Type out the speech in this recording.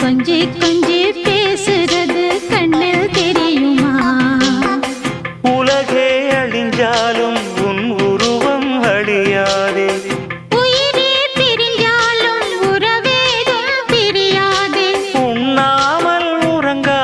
கொஞ்சி கொஞ்சி பேசுறது கண்ணில் தெரியுமா? உலகே அழிஞ்சாலும்